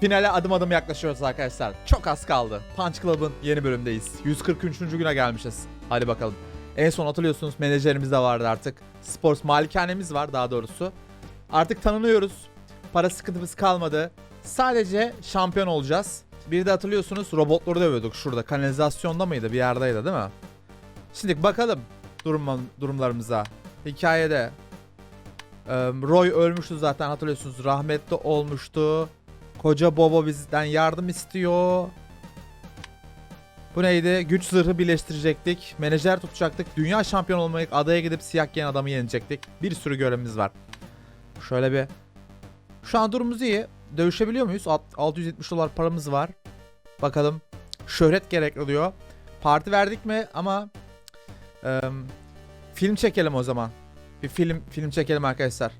Finale adım adım yaklaşıyoruz arkadaşlar. Çok az kaldı. Punch Club'ın yeni bölümdeyiz. 143. güne gelmişiz. Hadi bakalım. En son hatırlıyorsunuz menajerimiz de vardı artık. Sports malikanemiz var daha doğrusu. Artık tanınıyoruz. Para sıkıntımız kalmadı. Sadece şampiyon olacağız. Bir de hatırlıyorsunuz robotları dövüyorduk şurada. Kanalizasyonda mıydı? Bir yerdeydi değil mi? Şimdi bakalım durum, durumlarımıza. Hikayede Roy ölmüştü zaten hatırlıyorsunuz. Rahmetli olmuştu. Koca Bobo bizden yardım istiyor. Bu neydi? Güç zırhı birleştirecektik. Menajer tutacaktık. Dünya şampiyon olmayı adaya gidip siyah giyen adamı yenecektik. Bir sürü görevimiz var. Şöyle bir. Şu an durumumuz iyi. Dövüşebiliyor muyuz? Alt- 670 dolar paramız var. Bakalım. Şöhret gerekli diyor. Parti verdik mi ama eee, film çekelim o zaman. Bir film film çekelim arkadaşlar.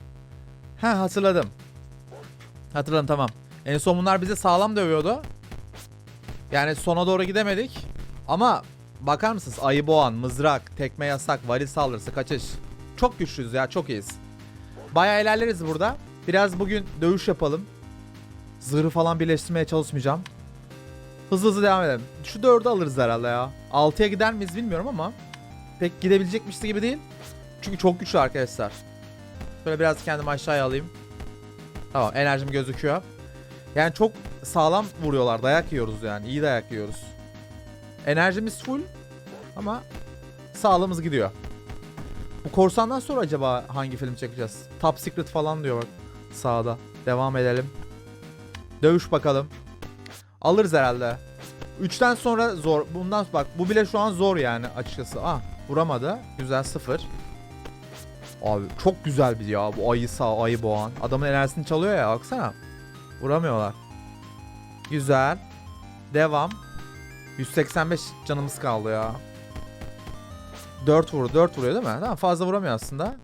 Ha hatırladım. Hatırladım tamam. En son bunlar bizi sağlam dövüyordu. Yani sona doğru gidemedik. Ama bakar mısınız? Ayı boğan, mızrak, tekme yasak, varil saldırısı, kaçış. Çok güçlüyüz ya çok iyiyiz. Bayağı ilerleriz burada. Biraz bugün dövüş yapalım. Zırhı falan birleştirmeye çalışmayacağım. Hızlı hızlı devam edelim. Şu dördü alırız herhalde ya. 6'ya gider miyiz bilmiyorum ama. Pek gidebilecekmiş gibi değil. Çünkü çok güçlü arkadaşlar. Şöyle biraz kendimi aşağıya alayım. Tamam enerjim gözüküyor. Yani çok sağlam vuruyorlar. Dayak yiyoruz yani. İyi dayak yiyoruz. Enerjimiz full ama sağlığımız gidiyor. Bu korsandan sonra acaba hangi film çekeceğiz? Top Secret falan diyor bak sağda. Devam edelim. Dövüş bakalım. Alırız herhalde. 3'ten sonra zor. Bundan bak bu bile şu an zor yani açıkçası. Ah vuramadı. Güzel sıfır. Abi çok güzel bir ya bu ayı sağ ayı boğan. Adamın enerjisini çalıyor ya baksana. Vuramıyorlar. Güzel. Devam. 185 canımız kaldı ya. 4 vur 4 vuruyor değil mi? Tamam fazla vuramıyor aslında.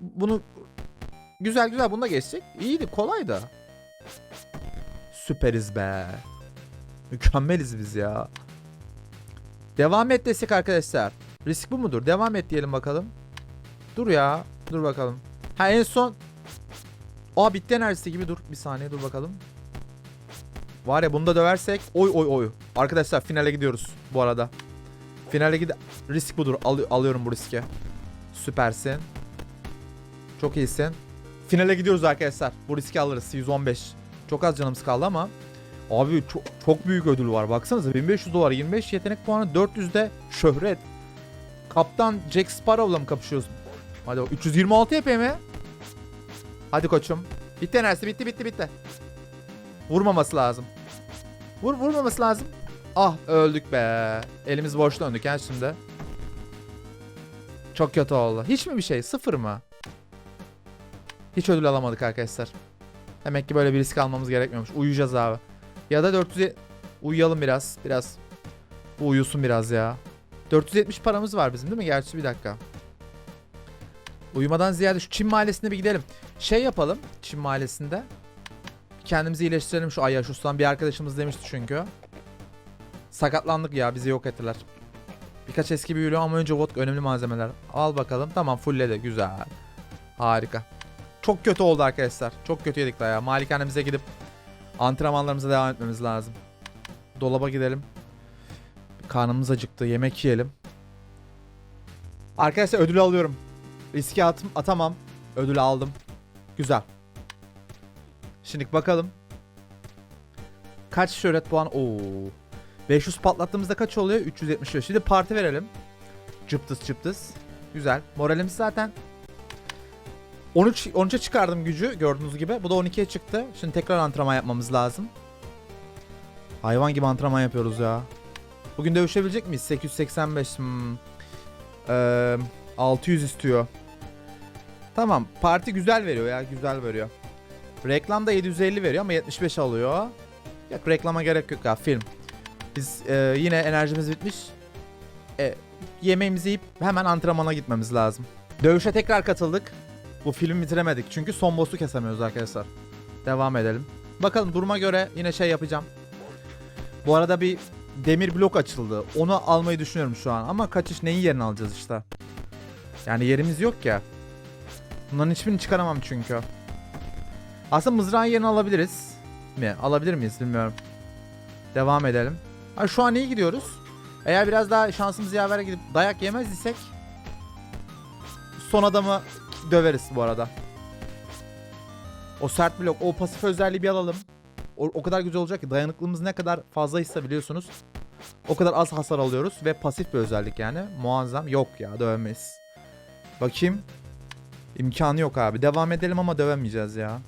Bunu güzel güzel bunda geçecek. İyiydi kolaydı. Süperiz be. Mükemmeliz biz ya. Devam et desek arkadaşlar. Risk bu mudur? Devam et diyelim bakalım. Dur ya. Dur bakalım. Ha en son. Aa bitti enerjisi gibi dur. Bir saniye dur bakalım. Var ya bunu da döversek. Oy oy oy. Arkadaşlar finale gidiyoruz bu arada. Finale gid risk budur. Al- alıyorum bu riski. Süpersin. Çok iyisin. Finale gidiyoruz arkadaşlar. Bu riski alırız. 115. Çok az canımız kaldı ama. Abi çok, çok büyük ödül var. Baksanıza 1500 dolar 25 yetenek puanı 400'de şöhret. Kaptan Jack Sparrow'la mı kapışıyoruz? Hadi bak, 326 yapayım mi? Hadi koçum. Bitti enerjisi bitti bitti bitti. Vurmaması lazım. Vur vurmaması lazım. Ah öldük be. Elimiz boş döndük yani şimdi. Çok kötü oldu. Hiç mi bir şey? Sıfır mı? Hiç ödül alamadık arkadaşlar. Demek ki böyle bir risk almamız gerekmiyormuş. Uyuyacağız abi. Ya da 400'e uyuyalım biraz. Biraz. Bu uyusun biraz ya. 470 paramız var bizim değil mi? Gerçi bir dakika. Uyumadan ziyade şu Çin mahallesine bir gidelim. Şey yapalım Çin mahallesinde. Kendimizi iyileştirelim şu Ayaşus'tan. Bir arkadaşımız demişti çünkü. Sakatlandık ya bizi yok ettiler. Birkaç eski büyülü ama önce vodka önemli malzemeler. Al bakalım. Tamam fullledi. Güzel. Harika. Çok kötü oldu arkadaşlar. Çok kötü yedik ya. Malikanemize gidip antrenmanlarımıza devam etmemiz lazım. Dolaba gidelim. Karnımız acıktı. Yemek yiyelim. Arkadaşlar ödül alıyorum. Riske at atamam. Ödül aldım. Güzel. Şimdi bakalım. Kaç şöhret puan? Oo. 500 patlattığımızda kaç oluyor? 375. Şimdi parti verelim. Cıptıs cıptıs. Güzel. Moralimiz zaten 13 13'e çıkardım gücü gördüğünüz gibi. Bu da 12'ye çıktı. Şimdi tekrar antrenman yapmamız lazım. Hayvan gibi antrenman yapıyoruz ya. Bugün dövüşebilecek miyiz? 885. Hmm. Ee, 600 istiyor. Tamam. Parti güzel veriyor ya. Güzel veriyor. Reklamda 750 veriyor ama 75 alıyor. Yok reklama gerek yok ya. Film. Biz e, yine enerjimiz bitmiş. E, yemeğimizi yiyip hemen antrenmana gitmemiz lazım. Dövüşe tekrar katıldık. Bu filmi bitiremedik çünkü son boss'u kesemiyoruz arkadaşlar. Devam edelim. Bakalım duruma göre yine şey yapacağım. Bu arada bir demir blok açıldı. Onu almayı düşünüyorum şu an ama kaçış neyin yerini alacağız işte. Yani yerimiz yok ya. Bunların hiçbirini çıkaramam çünkü. Aslında mızrağın yerini alabiliriz. Mi? Alabilir miyiz bilmiyorum. Devam edelim. Ha, şu an iyi gidiyoruz. Eğer biraz daha şansımız yaver gidip dayak yemez isek son adamı döveriz bu arada. O sert blok, o pasif özelliği bir alalım. O, o kadar güzel olacak ki dayanıklılığımız ne kadar fazlaysa biliyorsunuz. O kadar az hasar alıyoruz ve pasif bir özellik yani. Muazzam. Yok ya dövemeyiz. Bakayım. İmkanı yok abi. Devam edelim ama dövemeyeceğiz ya.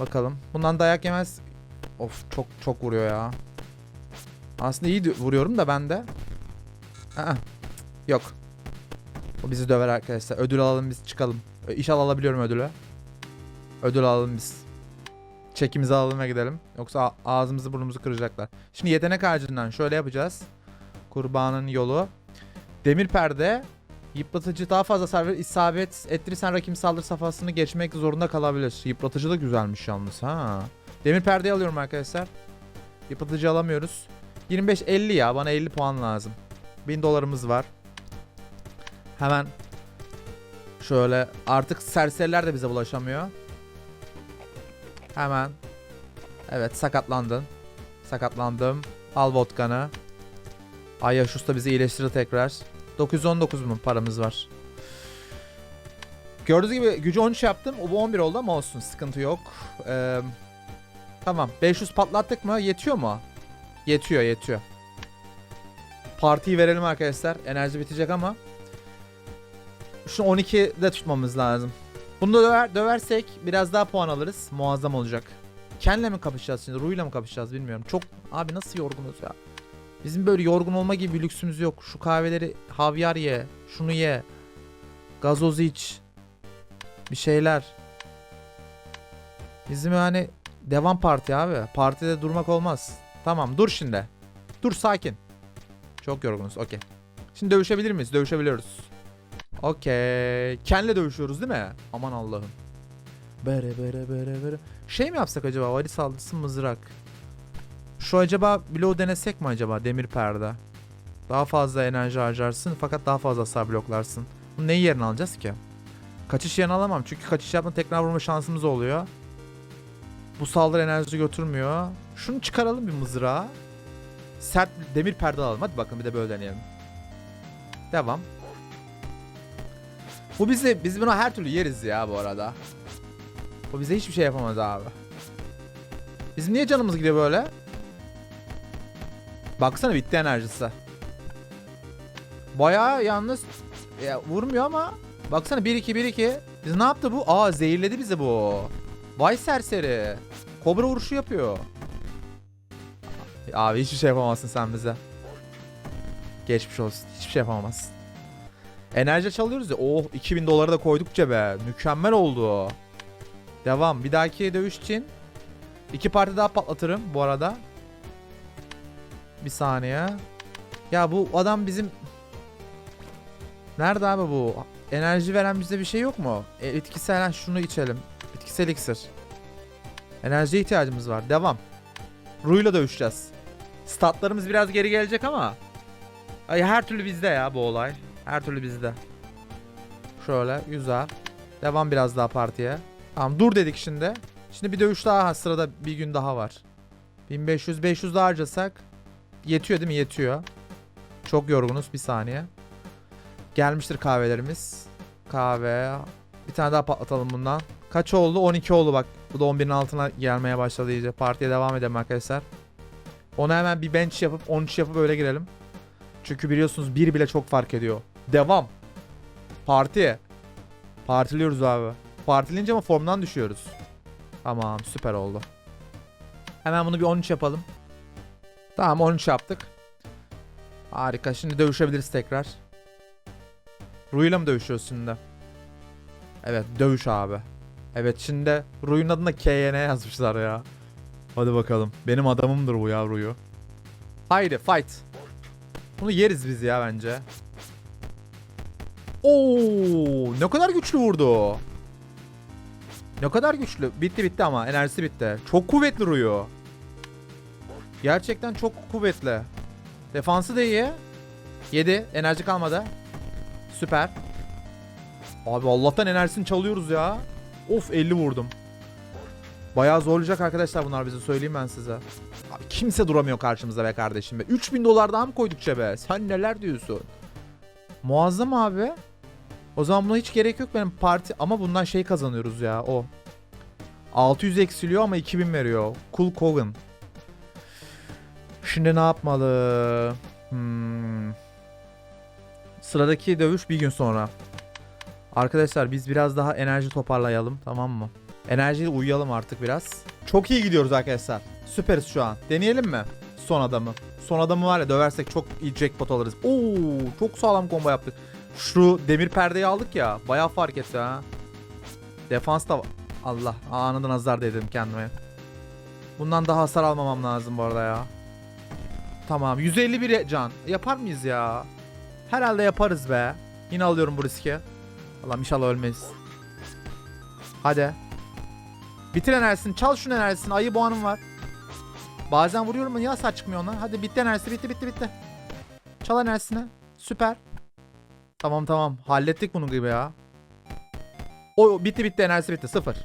Bakalım. Bundan dayak yemez. Of çok çok vuruyor ya. Aslında iyi vuruyorum da ben de. Aa, yok. O bizi döver arkadaşlar. Ödül alalım biz çıkalım. Ö- İnşallah alabiliyorum ödülü. Ödül alalım biz. Çekimizi alalım ve gidelim. Yoksa ağzımızı burnumuzu kıracaklar. Şimdi yetenek ağacından şöyle yapacağız. Kurbanın yolu. Demir perde. Yıpratıcı daha fazla server isabet ettirirsen rakibin saldırı safhasını geçmek zorunda kalabilir. Yıpratıcı da güzelmiş yalnız ha. Demir perdeyi alıyorum arkadaşlar. Yıpratıcı alamıyoruz. 25-50 ya bana 50 puan lazım. 1000 dolarımız var. Hemen şöyle artık serseriler de bize bulaşamıyor. Hemen. Evet sakatlandın. Sakatlandım. Al vodkanı. Ayaşus da bizi iyileştirir tekrar. 919 mu paramız var. Gördüğünüz gibi gücü 13 yaptım. Bu 11 oldu ama olsun sıkıntı yok. Ee, tamam 500 patlattık mı yetiyor mu? Yetiyor yetiyor. Partiyi verelim arkadaşlar. Enerji bitecek ama. Şunu 12'de tutmamız lazım. Bunu da döver, döversek biraz daha puan alırız. Muazzam olacak. Ken'le mi kapışacağız şimdi? Ru'yla mı kapışacağız bilmiyorum. Çok abi nasıl yorgunuz ya. Bizim böyle yorgun olma gibi bir lüksümüz yok. Şu kahveleri havyar ye. Şunu ye. Gazoz iç. Bir şeyler. Bizim yani devam parti abi. Partide durmak olmaz. Tamam dur şimdi. Dur sakin. Çok yorgunuz. Okey. Şimdi dövüşebilir miyiz? Dövüşebiliyoruz. Okey. Ken'le dövüşüyoruz değil mi? Aman Allah'ım. Bere bere bere bere. Şey mi yapsak acaba? Vali saldırısı mızrak. Şu acaba bloğu denesek mi acaba? Demir perde. Daha fazla enerji harcarsın fakat daha fazla hasar bloklarsın. Bunu neyi yerine alacağız ki? Kaçış yerine alamam çünkü kaçış yapma tekrar vurma şansımız oluyor. Bu saldırı enerji götürmüyor. Şunu çıkaralım bir mızrağı. Sert demir perde alalım. Hadi bakalım bir de böyle deneyelim. Devam. Bu bizi biz bunu her türlü yeriz ya bu arada. Bu bize hiçbir şey yapamaz abi. Bizim niye canımız gidiyor böyle? Baksana bitti enerjisi. Bayağı yalnız ya, vurmuyor ama baksana 1 2 1 2. Biz ne yaptı bu? Aa zehirledi bizi bu. Vay serseri. Kobra vuruşu yapıyor. Abi hiçbir şey yapamazsın sen bize. Geçmiş olsun. Hiçbir şey yapamazsın. Enerji çalıyoruz ya. Oh 2000 doları da koyduk cebe. Mükemmel oldu. Devam. Bir dahaki dövüş için iki parti daha patlatırım bu arada. Bir saniye. Ya bu adam bizim Nerede abi bu? Enerji veren bize bir şey yok mu? E, bitkisel ha, şunu içelim. Bitkisel iksir. Enerjiye ihtiyacımız var. Devam. Ru'yla dövüşeceğiz. Statlarımız biraz geri gelecek ama Ay her türlü bizde ya bu olay. Her türlü bizde. Şöyle güzel. Devam biraz daha partiye. Tamam dur dedik şimdi. Şimdi bir dövüş daha sırada bir gün daha var. 1500 500 daha harcasak yetiyor değil mi? Yetiyor. Çok yorgunuz bir saniye. Gelmiştir kahvelerimiz. Kahve. Bir tane daha patlatalım bundan. Kaç oldu? 12 oldu bak. Bu da 11'in altına gelmeye başladı iyice. Partiye devam edelim arkadaşlar. Ona hemen bir bench yapıp 13 yapıp öyle girelim. Çünkü biliyorsunuz bir bile çok fark ediyor. Devam. Parti. Partiliyoruz abi. Partileyince ama formdan düşüyoruz. Tamam süper oldu. Hemen bunu bir 13 yapalım. Tamam 13 yaptık. Harika şimdi dövüşebiliriz tekrar. Ru'yla mı dövüşüyoruz şimdi? Evet dövüş abi. Evet şimdi Ru'yun adına KN yazmışlar ya. Hadi bakalım. Benim adamımdır bu ya Ru'yu. Haydi fight. Bunu yeriz biz ya bence. Oo, ne kadar güçlü vurdu. Ne kadar güçlü. Bitti bitti ama enerjisi bitti. Çok kuvvetli Ru'yu. Gerçekten çok kuvvetli. Defansı da iyi. 7 enerji kalmadı. Süper. Abi Allah'tan enerjisini çalıyoruz ya. Of 50 vurdum. Bayağı zorlayacak arkadaşlar bunlar bizi söyleyeyim ben size. Abi kimse duramıyor karşımızda be kardeşim be. 3000 dolar daha mı koyduk cebe? Sen neler diyorsun? Muazzam abi. O zaman buna hiç gerek yok benim parti ama bundan şey kazanıyoruz ya o. 600 eksiliyor ama 2000 veriyor. Cool Kogan. Şimdi ne yapmalı? Hmm. Sıradaki dövüş bir gün sonra. Arkadaşlar biz biraz daha enerji toparlayalım tamam mı? Enerjiyle uyuyalım artık biraz. Çok iyi gidiyoruz arkadaşlar. Süperiz şu an. Deneyelim mi? Son adamı. Son adamı var ya döversek çok iyi jackpot alırız. Oo, çok sağlam combo yaptık. Şu demir perdeyi aldık ya. Bayağı fark etti ha. Defans da Allah anında nazar dedim kendime. Bundan daha hasar almamam lazım bu arada ya. Tamam 151 can. Yapar mıyız ya? Herhalde yaparız be. Yine alıyorum bu riski. Allah'ım inşallah ölmeyiz. Hadi. Bitir enerjisini. Çal şunun enerjisini. Ayı boğanım var. Bazen vuruyorum niye hasar çıkmıyor onlar? Hadi bitti enerjisi. Bitti bitti bitti. Çal enerjisini. Süper. Tamam tamam. Hallettik bunu gibi ya. O bitti bitti enerjisi bitti. Sıfır.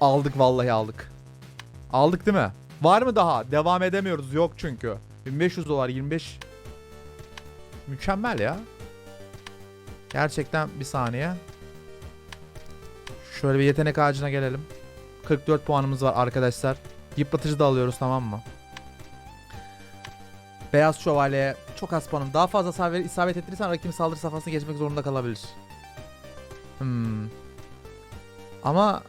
Aldık vallahi aldık. Aldık değil mi? Var mı daha? Devam edemiyoruz. Yok çünkü. 1500 dolar 25. Mükemmel ya. Gerçekten bir saniye. Şöyle bir yetenek ağacına gelelim. 44 puanımız var arkadaşlar. Yıpratıcı da alıyoruz tamam mı? Beyaz şövalye çok az puanım. Daha fazla isabet ettirirsen rakibin saldırı safhasını geçmek zorunda kalabilir. Hmm. Ama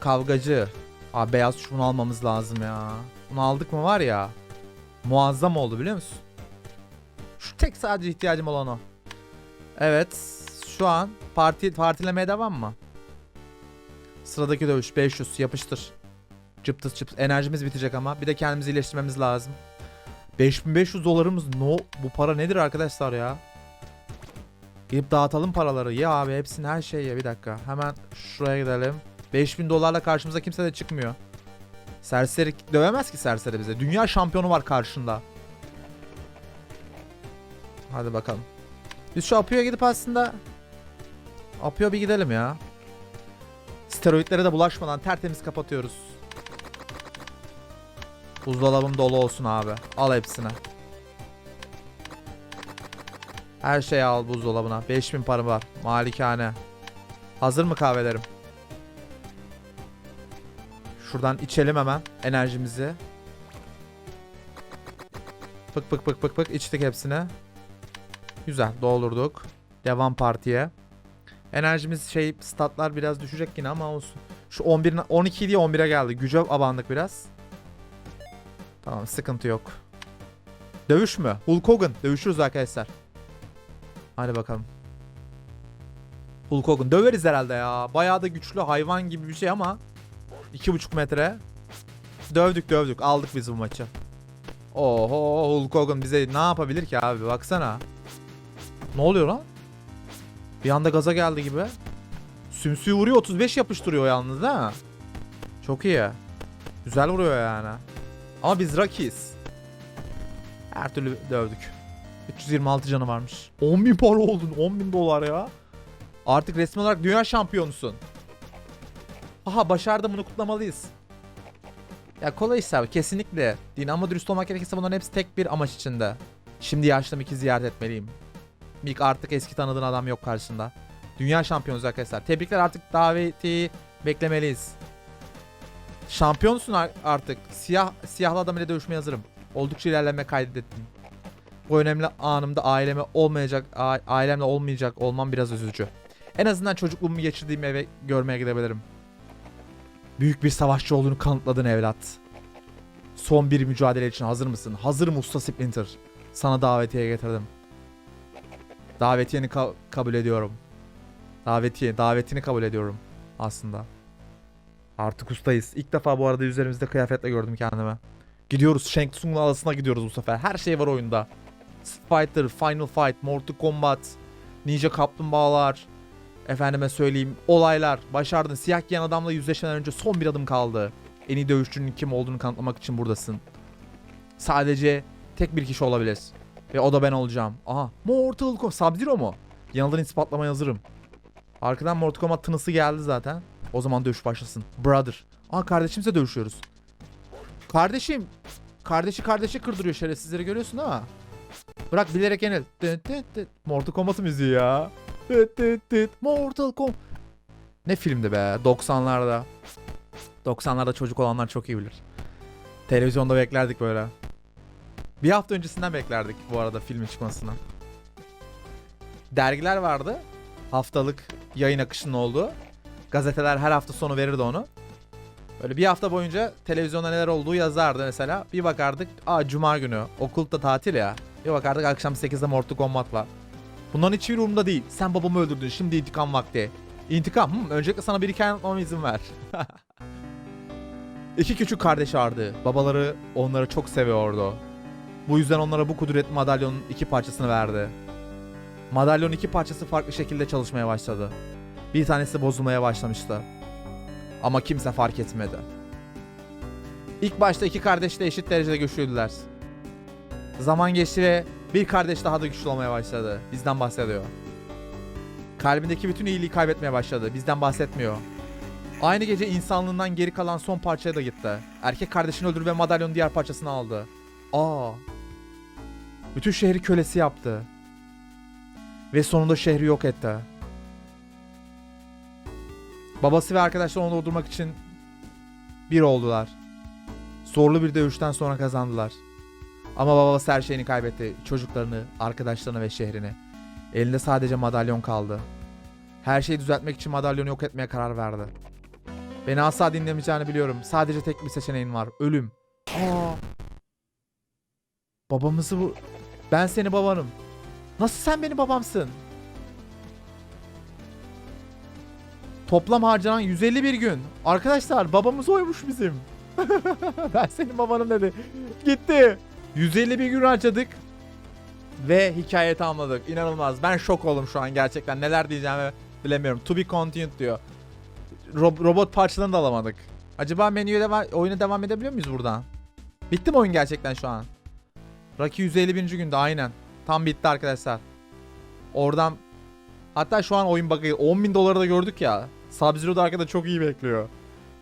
kavgacı. Abi beyaz şunu almamız lazım ya. Bunu aldık mı var ya. Muazzam oldu biliyor musun? Şu tek sadece ihtiyacım olan o. Evet. Şu an parti partilemeye devam mı? Sıradaki dövüş 500 yapıştır. Cıptıs cıptıs. Enerjimiz bitecek ama. Bir de kendimizi iyileştirmemiz lazım. 5500 dolarımız no bu para nedir arkadaşlar ya? Gidip dağıtalım paraları. Ya abi hepsini her şey ya bir dakika. Hemen şuraya gidelim. 5000 dolarla karşımıza kimse de çıkmıyor. Serseri dövemez ki serseri bize. Dünya şampiyonu var karşında. Hadi bakalım. Biz şu Apio'ya gidip aslında Apio bir gidelim ya. Steroidlere de bulaşmadan tertemiz kapatıyoruz. Buzdolabım dolu olsun abi. Al hepsini. Her şeyi al buzdolabına. 5000 param var. Malikane. Hazır mı kahvelerim? Şuradan içelim hemen enerjimizi. Pık pık pık pık pık içtik hepsini. Güzel doldurduk. Devam partiye. Enerjimiz şey statlar biraz düşecek yine ama olsun. Şu 11 12 diye 11'e geldi. Güce abandık biraz. Tamam sıkıntı yok. Dövüş mü? Hulk Hogan. Dövüşürüz arkadaşlar. Hadi bakalım. Hulk Hogan. Döveriz herhalde ya. Bayağı da güçlü hayvan gibi bir şey ama. 2,5 metre. Dövdük dövdük. Aldık biz bu maçı. Oho Hulk Hogan bize ne yapabilir ki abi baksana. Ne oluyor lan? Bir anda gaza geldi gibi. Sümsüğü vuruyor 35 yapıştırıyor yalnız ha. Çok iyi. Güzel vuruyor yani. Ama biz Rockies. Her türlü dövdük. 326 canı varmış. 10.000 para oldun. 10.000 dolar ya. Artık resmi olarak dünya şampiyonusun. Aha başardım bunu kutlamalıyız. Ya kolay iş abi kesinlikle. Din ama dürüst olmak gerekirse bunların hepsi tek bir amaç içinde. Şimdi yaşlı Mick'i ziyaret etmeliyim. Mick artık eski tanıdığın adam yok karşısında. Dünya şampiyonuz arkadaşlar. Tebrikler artık daveti beklemeliyiz. Şampiyonsun ar- artık. Siyah siyahlı adam ile dövüşmeye hazırım. Oldukça ilerleme kaydettim. Bu önemli anımda aileme olmayacak, ailemle olmayacak olmam biraz üzücü. En azından çocukluğumu geçirdiğim eve görmeye gidebilirim. Büyük bir savaşçı olduğunu kanıtladın evlat. Son bir mücadele için hazır mısın? Hazırım usta Splinter. Sana davetiye getirdim. Davetiyeni ka- kabul ediyorum. Davetiye, davetini kabul ediyorum aslında. Artık ustayız. İlk defa bu arada üzerimizde kıyafetle gördüm kendimi. Gidiyoruz Shang Tsung'un alasına gidiyoruz bu sefer. Her şey var oyunda. Fighter, Final Fight, Mortal Kombat, Ninja Kaplumbağalar, efendime söyleyeyim olaylar. Başardın. Siyah giyen adamla yüzleşmeden önce son bir adım kaldı. En iyi dövüşçünün kim olduğunu kanıtlamak için buradasın. Sadece tek bir kişi olabilir. Ve o da ben olacağım. Aha. Mortal Kombat. Sub-Zero mu? Yanıldığını ispatlamaya hazırım. Arkadan Mortal Kombat tınısı geldi zaten. O zaman dövüş başlasın. Brother. Aa kardeşimizle dövüşüyoruz. Kardeşim. Kardeşi kardeşi kırdırıyor şerefsizleri görüyorsun ama. Bırak bilerek yenil. Mortal Kombat müziği ya. Mortal Kombat. Ne filmdi be 90'larda. 90'larda çocuk olanlar çok iyi bilir. Televizyonda beklerdik böyle. Bir hafta öncesinden beklerdik bu arada filmin çıkmasını. Dergiler vardı. Haftalık yayın akışının olduğu. Gazeteler her hafta sonu verirdi onu. Böyle bir hafta boyunca televizyonda neler olduğu yazardı mesela. Bir bakardık, aa cuma günü, okulda tatil ya. Bir bakardık akşam 8'de Mortal Kombat var. Bunların hiçbir umurumda değil. Sen babamı öldürdün, şimdi intikam vakti. İntikam, hmm, öncelikle sana bir hikaye anlatmama izin ver. İki küçük kardeş vardı. Babaları onları çok seviyordu. Bu yüzden onlara bu kudretli madalyonun iki parçasını verdi. Madalyonun iki parçası farklı şekilde çalışmaya başladı. Bir tanesi bozulmaya başlamıştı. Ama kimse fark etmedi. İlk başta iki kardeş de eşit derecede güçlüydüler. Zaman geçti ve bir kardeş daha da güçlü olmaya başladı. Bizden bahsediyor. Kalbindeki bütün iyiliği kaybetmeye başladı. Bizden bahsetmiyor. Aynı gece insanlığından geri kalan son parçaya da gitti. Erkek kardeşini öldürdü ve madalyonun diğer parçasını aldı. Aa. Bütün şehri kölesi yaptı. Ve sonunda şehri yok etti. Babası ve arkadaşlar onu durdurmak için bir oldular. Zorlu bir dövüşten sonra kazandılar. Ama babası her şeyini kaybetti. Çocuklarını, arkadaşlarını ve şehrini. Elinde sadece madalyon kaldı. Her şeyi düzeltmek için madalyonu yok etmeye karar verdi. Beni asla dinlemeyeceğini biliyorum. Sadece tek bir seçeneğin var. Ölüm. Aa. Babamızı bu... Ben seni babanım. Nasıl sen benim babamsın? Toplam harcanan 151 gün. Arkadaşlar babamız oymuş bizim. ben senin babanım dedi. Gitti. 151 gün harcadık. Ve hikayeyi tamamladık. İnanılmaz. Ben şok oldum şu an gerçekten. Neler diyeceğimi bilemiyorum. To be continued diyor. Ro- robot parçalarını da alamadık. Acaba menüye deva- oyuna devam edebiliyor muyuz buradan? Bitti mi oyun gerçekten şu an? Rocky 151. günde aynen. Tam bitti arkadaşlar. Oradan hatta şu an oyun bakıyor. 10 bin doları da gördük ya. Sub-Zero da arkada çok iyi bekliyor.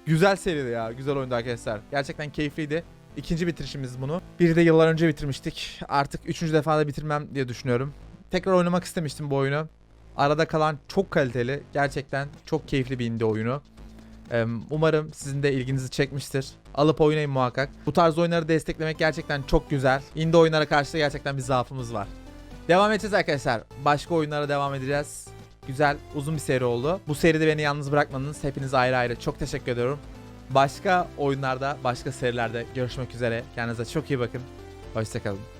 Güzel seriydi ya. Güzel oyundu arkadaşlar. Gerçekten keyifliydi. İkinci bitirişimiz bunu. Biri de yıllar önce bitirmiştik. Artık üçüncü defa da bitirmem diye düşünüyorum. Tekrar oynamak istemiştim bu oyunu. Arada kalan çok kaliteli. Gerçekten çok keyifli bir indie oyunu. Umarım sizin de ilginizi çekmiştir. Alıp oynayın muhakkak. Bu tarz oyunları desteklemek gerçekten çok güzel. Indie oyunlara karşı da gerçekten bir zaafımız var. Devam edeceğiz arkadaşlar. Başka oyunlara devam edeceğiz. Güzel, uzun bir seri oldu. Bu seride beni yalnız bırakmadınız. Hepinize ayrı ayrı çok teşekkür ediyorum. Başka oyunlarda, başka serilerde görüşmek üzere. Kendinize çok iyi bakın. Hoşçakalın.